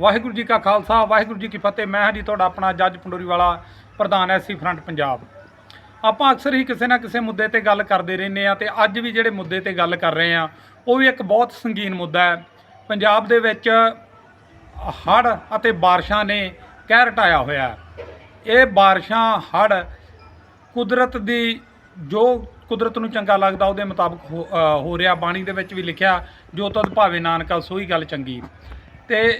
ਵਾਹਿਗੁਰੂ ਜੀ ਕਾ ਖਾਲਸਾ, ਵਾਹਿਗੁਰੂ ਜੀ ਕੀ ਫਤਿਹ। ਮੈਂ ਹਾਂ ਜੀ ਤੁਹਾਡਾ ਆਪਣਾ ਜੱਜ ਪੰਡੋਰੀ ਵਾਲਾ ਪ੍ਰਧਾਨ ਐਸੀ ਫਰੰਟ ਪੰਜਾਬ। ਆਪਾਂ ਅਕਸਰ ਹੀ ਕਿਸੇ ਨਾ ਕਿਸੇ ਮੁੱਦੇ ਤੇ ਗੱਲ ਕਰਦੇ ਰਹਿੰਦੇ ਆ ਤੇ ਅੱਜ ਵੀ ਜਿਹੜੇ ਮੁੱਦੇ ਤੇ ਗੱਲ ਕਰ ਰਹੇ ਆ ਉਹ ਵੀ ਇੱਕ ਬਹੁਤ ਸੰਗੀਨ ਮੁੱਦਾ ਹੈ। ਪੰਜਾਬ ਦੇ ਵਿੱਚ ਹੜ੍ਹ ਅਤੇ ਬਾਰਿਸ਼ਾਂ ਨੇ ਕਹਿ ਢਾਇਆ ਹੋਇਆ ਇਹ ਬਾਰਿਸ਼ਾਂ, ਹੜ੍ਹ ਕੁਦਰਤ ਦੀ ਜੋ ਕੁਦਰਤ ਨੂੰ ਚੰਗਾ ਲੱਗਦਾ, ਉਹਦੇ ਮੁਤਾਬਕ ਹੋ- ਹੋ ਰਿਹਾ। ਬਾਣੀ ਦੇ ਵਿੱਚ ਵੀ ਲਿਖਿਆ, ਜੋ ਤਦ ਭਾਵੇ ਨਾਨਕਾ ਸੋਈ ਗੱਲ ਚੰਗੀ। ਤੇ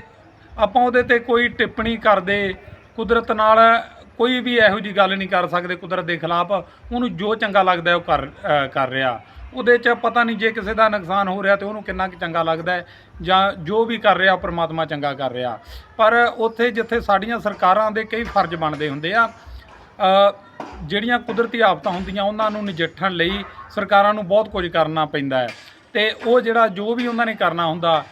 ਆਪਾਂ ਉਹਦੇ ਤੇ ਕੋਈ ਟਿੱਪਣੀ ਕਰਦੇ, ਕੁਦਰਤ ਨਾਲ ਕੋਈ ਵੀ ਇਹੋ ਜੀ ਗੱਲ ਨਹੀਂ ਕਰ ਸਕਦੇ ਕੁਦਰਤ ਦੇ ਖਿਲਾਫ, ਉਹਨੂੰ ਜੋ ਚੰਗਾ ਲੱਗਦਾ ਉਹ ਕਰ ਕਰ ਰਿਹਾ। ਉਹਦੇ 'ਚ ਪਤਾ ਨਹੀਂ ਜੇ ਕਿਸੇ ਦਾ ਨੁਕਸਾਨ ਹੋ ਰਿਹਾ ਤੇ ਉਹਨੂੰ ਕਿੰਨਾ ਕੁ ਚੰਗਾ ਲੱਗਦਾ ਹੈ, ਜਾਂ ਜੋ ਵੀ ਕਰ ਰਿਹਾ ਪਰਮਾਤਮਾ ਚੰਗਾ ਕਰ ਰਿਹਾ। ਪਰ ਉੱਥੇ ਜਿੱਥੇ ਸਾਡੀਆਂ ਸਰਕਾਰਾਂ ਦੇ ਕਈ ਫਰਜ਼ ਬਣਦੇ ਹੁੰਦੇ ਆ ਜਿਹੜੀਆਂ ਕੁਦਰਤੀ ਆਫਤਾਂ ਹੁੰਦੀਆਂ ਉਹਨਾਂ ਨੂੰ ਨਜਿੱਠਣ ਲਈ ਸਰਕਾਰਾਂ ਨੂੰ ਬਹੁਤ ਕੁਝ ਕਰਨਾ ਪੈਂਦਾ ਹੈ। ਤੇ ਉਹ ਜਿਹੜਾ ਜੋ ਵੀ ਉਹਨਾਂ ਨੇ ਕਰਨਾ ਹੁੰਦਾ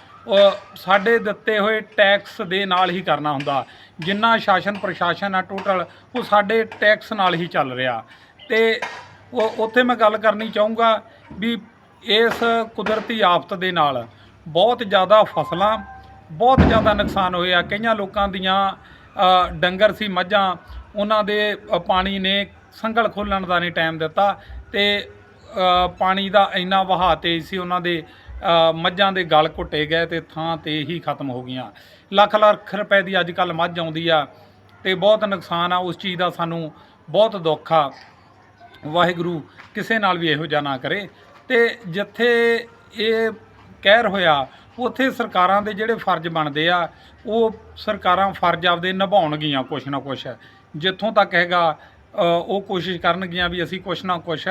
ਸਾਡੇ ਦਿੱਤੇ ਹੋਏ ਟੈਕਸ ਦੇ ਨਾਲ ਹੀ ਕਰਨਾ ਹੁੰਦਾ। ਜਿੰਨਾ ਸ਼ਾਸਨ ਪ੍ਰਸ਼ਾਸਨ ਆ ਟੋਟਲ ਉਹ ਸਾਡੇ ਟੈਕਸ ਨਾਲ ਹੀ ਚੱਲ ਰਿਹਾ। ਤੇ ਉਹ ਉੱਥੇ ਮੈਂ ਗੱਲ ਕਰਨੀ ਚਾਹੂੰਗਾ ਵੀ ਇਸ ਕੁਦਰਤੀ ਆਫਤ ਦੇ ਨਾਲ ਬਹੁਤ ਜ਼ਿਆਦਾ ਫਸਲਾਂ, ਬਹੁਤ ਜ਼ਿਆਦਾ ਨੁਕਸਾਨ ਹੋਇਆ ਕਈਆਂ ਲੋਕਾਂ ਦੀਆਂ ਡੰਗਰ ਸੀ, ਮੱਝਾਂ, ਉਹਨਾਂ ਦੇ ਪਾਣੀ ਨੇ ਸੰਗਲ ਖੋਲਣ ਦਾ ਨਹੀਂ ਟਾਈਮ ਦਿੱਤਾ ਤੇ ਪਾਣੀ ਦਾ ਇੰਨਾ ਵਹਾਅ ਤੇਜ਼ ਸੀ, ਉਹਨਾਂ ਦੇ ਮੱਝਾਂ ਦੇ ਗਲ ਘੁੱਟੇ ਗਏ ਤੇ ਥਾਂ ਤੇ ਹੀ ਖਤਮ ਹੋ ਗਈਆਂ। ਲੱਖ ਲੱਖ ਰੁਪਏ ਦੀ ਅੱਜ ਕੱਲ ਮੱਝ ਆਉਂਦੀ ਆ ਤੇ ਬਹੁਤ ਨੁਕਸਾਨ ਆ, ਉਸ ਚੀਜ਼ ਦਾ ਸਾਨੂੰ ਬਹੁਤ ਦੁੱਖ ਆ। ਵਾਹਿਗੁਰੂ ਕਿਸੇ ਨਾਲ ਵੀ ਇਹੋ ਜਿਹਾ ਨਾ ਕਰੇ। ਤੇ ਜਿੱਥੇ ਇਹ ਕਹਿਰ ਹੋਇਆ, ਉੱਥੇ ਸਰਕਾਰਾਂ ਦੇ ਜਿਹੜੇ ਫਰਜ਼ ਬਣਦੇ ਆ, ਉਹ ਸਰਕਾਰਾਂ ਫਰਜ਼ ਆਪਦੇ ਨਿਭਾਉਣਗੀਆਂ ਕੁਛ ਨਾ ਕੁਛ। ਜਿੱਥੋਂ ਤੱਕ ਹੈਗਾ ਉਹ ਕੋਸ਼ਿਸ਼ ਕਰਨਗੀਆਂ ਵੀ ਅਸੀਂ ਕੁਛ ਨਾ ਕੁਛ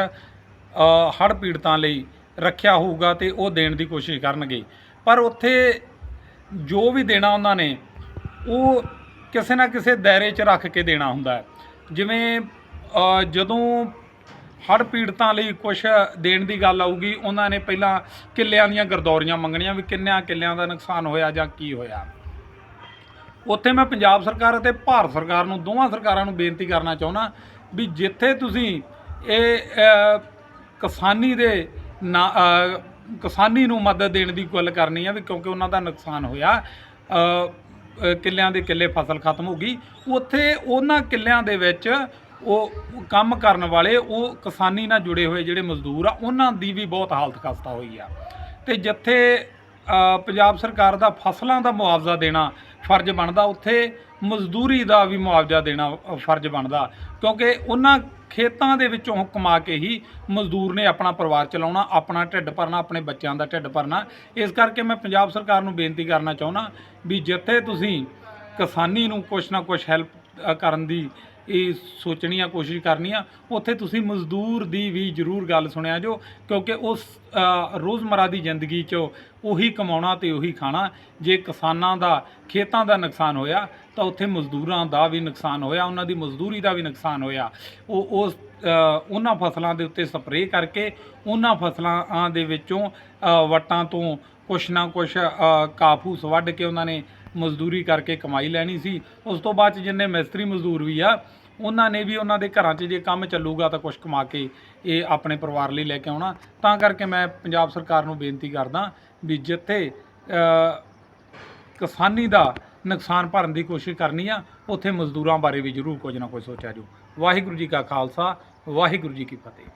ਹੜ ਪੀੜਤਾਂ ਲਈ ਰੱਖਿਆ ਹੋਊਗਾ ਤੇ ਉਹ ਦੇਣ ਦੀ ਕੋਸ਼ਿਸ਼ ਕਰਨਗੇ। ਪਰ ਉੱਥੇ ਜੋ ਵੀ ਦੇਣਾ ਉਹਨਾਂ ਨੇ, ਉਹ ਕਿਸੇ ਨਾ ਕਿਸੇ ਦਾਇਰੇ 'ਚ ਰੱਖ ਕੇ ਦੇਣਾ ਹੁੰਦਾ ਹੈ। ਜਿਵੇਂ ਜਦੋਂ ਹੜ੍ਹ ਪੀੜਤਾਂ ਲਈ ਕੁਝ ਦੇਣ ਦੀ ਗੱਲ ਆਊਗੀ, ਉਹਨਾਂ ਨੇ ਪਹਿਲਾਂ ਕਿੱਲਿਆਂ ਦੀਆਂ ਗਰਦੌਰੀਆਂ ਮੰਗਣੀਆਂ ਵੀ ਕਿੰਨਿਆਂ ਕਿੱਲਿਆਂ ਦਾ ਨੁਕਸਾਨ ਹੋਇਆ ਜਾਂ ਕੀ ਹੋਇਆ। ਉੱਥੇ ਮੈਂ ਪੰਜਾਬ ਸਰਕਾਰ ਅਤੇ ਭਾਰਤ ਸਰਕਾਰ ਨੂੰ, ਦੋਵਾਂ ਸਰਕਾਰਾਂ ਨੂੰ ਬੇਨਤੀ ਕਰਨਾ ਚਾਹੁੰਦਾ ਵੀ ਜਿੱਥੇ ਤੁਸੀਂ ਇਹ ਕਿਸਾਨੀ ਦੇ ਨਾ- ਕਿਸਾਨੀ ਨੂੰ ਮਦਦ ਦੇਣ ਦੀ ਗੱਲ ਕਰਨੀ ਆ ਵੀ ਕਿਉਂਕਿ ਉਹਨਾਂ ਦਾ ਨੁਕਸਾਨ ਹੋਇਆ। ਕਿੱਲਿਆਂ ਦੇ ਕਿੱਲੇ ਫਸਲ ਖਤਮ ਹੋ ਗਈ। ਉੱਥੇ ਉਹਨਾਂ ਕਿੱਲਿਆਂ ਦੇ ਵਿੱਚ ਉਹ ਕੰਮ ਕਰਨ ਵਾਲੇ, ਉਹ ਕਿਸਾਨੀ ਨਾਲ ਜੁੜੇ ਹੋਏ ਜਿਹੜੇ ਮਜ਼ਦੂਰ ਆ, ਉਹਨਾਂ ਦੀ ਵੀ ਬਹੁਤ ਹਾਲਤ ਖਸਤਾ ਹੋਈ ਆ। ਤੇ ਜਿੱਥੇ ਪੰਜਾਬ ਸਰਕਾਰ ਦਾ ਫਸਲਾਂ ਦਾ ਮੁਆਵਜ਼ਾ ਦੇਣਾ ਫਰਜ਼ ਬਣਦਾ, ਉੱਥੇ ਮਜ਼ਦੂਰੀ ਦਾ ਵੀ ਮੁਆਵਜ਼ਾ ਦੇਣਾ ਫਰਜ਼ ਬਣਦਾ। ਕਿਉਂਕਿ ਉਹਨਾਂ ਖੇਤਾਂ ਦੇ ਵਿੱਚੋਂ ਕਮਾ ਕੇ ਹੀ ਮਜ਼ਦੂਰ ਨੇ ਆਪਣਾ ਪਰਿਵਾਰ ਚਲਾਉਣਾ, ਆਪਣਾ ਢਿੱਡ ਭਰਨਾ, ਆਪਣੇ ਬੱਚਿਆਂ ਦਾ ਢਿੱਡ ਭਰਨਾ। ਇਸ ਕਰਕੇ ਮੈਂ ਪੰਜਾਬ ਸਰਕਾਰ ਨੂੰ ਬੇਨਤੀ ਕਰਨਾ ਚਾਹੁੰਦਾ ਵੀ ਜਿੱਥੇ ਤੁਸੀਂ ਕਿਸਾਨੀ ਨੂੰ ਕੁਛ ਨਾ ਕੁਛ ਹੈਲਪ ਕਰਨ ਦੀ ਇਹ ਸੋਚਣੀ ਆ ਕੋਸ਼ਿਸ਼ ਕਰਨੀ ਆ ਉੱਥੇ ਤੁਸੀਂ ਮਜ਼ਦੂਰ ਦੀ ਵੀ ਜ਼ਰੂਰ ਗੱਲ ਸੁਣਿਆ ਜੋ ਕਿਉਂਕਿ ਉਸ ਰੋਜ਼ਮਰਾ ਦੀ ਜ਼ਿੰਦਗੀ 'ਚ ਉਹੀ ਕਮਾਉਣਾ ਤੇ ਉਹੀ ਖਾਣਾ ਜੇ ਕਿਸਾਨਾਂ ਦਾ ਖੇਤਾਂ ਦਾ ਨੁਕਸਾਨ ਹੋਇਆ ਤਾਂ ਉੱਥੇ ਮਜ਼ਦੂਰਾਂ ਦਾ ਵੀ ਨੁਕਸਾਨ ਹੋਇਆ ਉਹਨਾਂ ਦੀ ਮਜ਼ਦੂਰੀ ਦਾ ਵੀ ਨੁਕਸਾਨ ਹੋਇਆ। ਉਹ ਉਸ ਉਹਨਾਂ ਫਸਲਾਂ ਦੇ ਉੱਤੇ ਸਪਰੇਅ ਕਰਕੇ ਉਹਨਾਂ ਫਸਲਾਂ ਦੇ ਵਿੱਚੋਂ ਅ, ਵੱਟਾਂ ਤੋਂ ਕੁਛ ਨਾ ਕੁਛ ਕਾਫੂਸ ਵੱਢ ਕੇ ਉਹਨਾਂ ਨੇ ਮਜ਼ਦੂਰੀ ਕਰਕੇ ਕਮਾਈ ਲੈਣੀ ਸੀ। ਉਸ ਤੋਂ ਬਾਅਦ 'ਚ ਜਿੰਨੇ ਮਿਸਤਰੀ ਮਜ਼ਦੂਰ ਵੀ ਆ, ਉਹਨਾਂ ਨੇ ਵੀ ਉਹਨਾਂ ਦੇ ਘਰਾਂ 'ਚ ਜੇ ਕੰਮ ਚੱਲੂਗਾ ਤਾਂ ਕੁਛ ਕਮਾ ਕੇ ਇਹ ਆਪਣੇ ਪਰਿਵਾਰ ਲਈ ਲੈ ਕੇ ਆਉਣਾ। ਤਾਂ ਕਰਕੇ ਮੈਂ ਪੰਜਾਬ ਸਰਕਾਰ ਨੂੰ ਬੇਨਤੀ ਕਰਦਾ ਵੀ ਜਿੱਥੇ ਕਿਸਾਨੀ ਦਾ ਨੁਕਸਾਨ ਭਰਨ ਦੀ ਕੋਸ਼ਿਸ਼ ਕਰਨੀ ਆ, ਉੱਥੇ ਮਜ਼ਦੂਰਾਂ ਬਾਰੇ ਵੀ ਜ਼ਰੂਰ ਕੁਝ ਨਾ ਕੁਝ ਸੋਚਿਆ ਜੋ ਵਾਹਿਗੁਰੂ ਜੀ ਕਾ ਖਾਲਸਾ, ਵਾਹਿਗੁਰੂ ਜੀ ਕੀ ਫਤਿਹ।